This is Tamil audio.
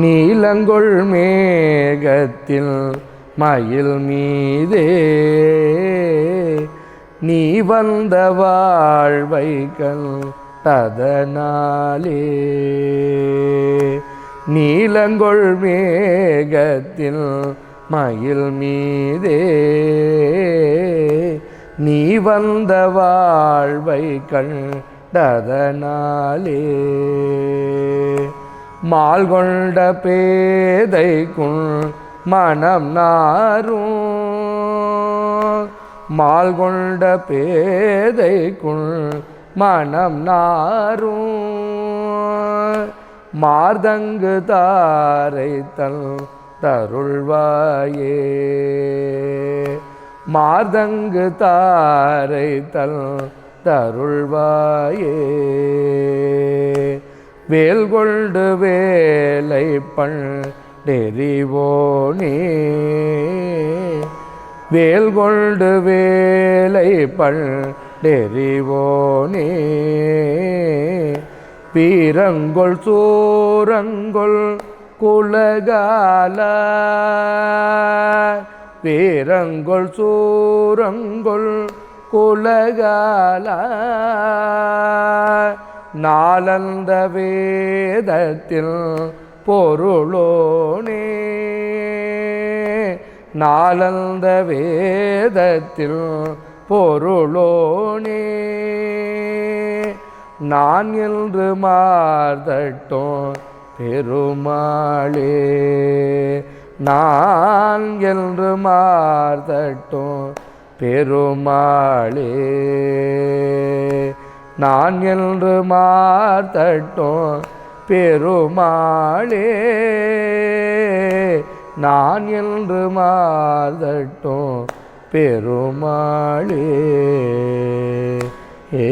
நீலங்கொள் மேகத்தில் மயில் மீதே. நீ வந்த வாழ்வைகள் ததனாலே. நீலங்கொள் மேகத்தில் மயில் மீதே. நீ வந்த வாழ்வை கண்டதனாலே மால் கொண்ட பேதைக்குள் மனம் நாரும். மால் கொண்ட பேதைக்குள் மனம் நாரும். மார்தங்கு தாரைத்தல் தருள்வாயே. மார்தங்கு தாரைத்தல் தருள்வாயே. வேல் கொண்டு வேலை பண்டெறிவோனே வேல் கொண்டு வேலை பண்டெறிவோனே பீரங்கொள் சூரங்கொள் குலகால. பீரங்கொள் சூரங்கொள் குலகால. நாளந்த வேதத்தில் பொருளோனே. நாளந்த வேதத்தில் பொருளோனே. நான் என்று மார்தட்டோம் பெருமாளே. நான் என்று மார்தட்டோம் பெருமாளே. நான் என்று மார்த்தட்டோம் பெருமாளே. நான் என்று மார்த்தட்டோம் பெருமாளே. ஏ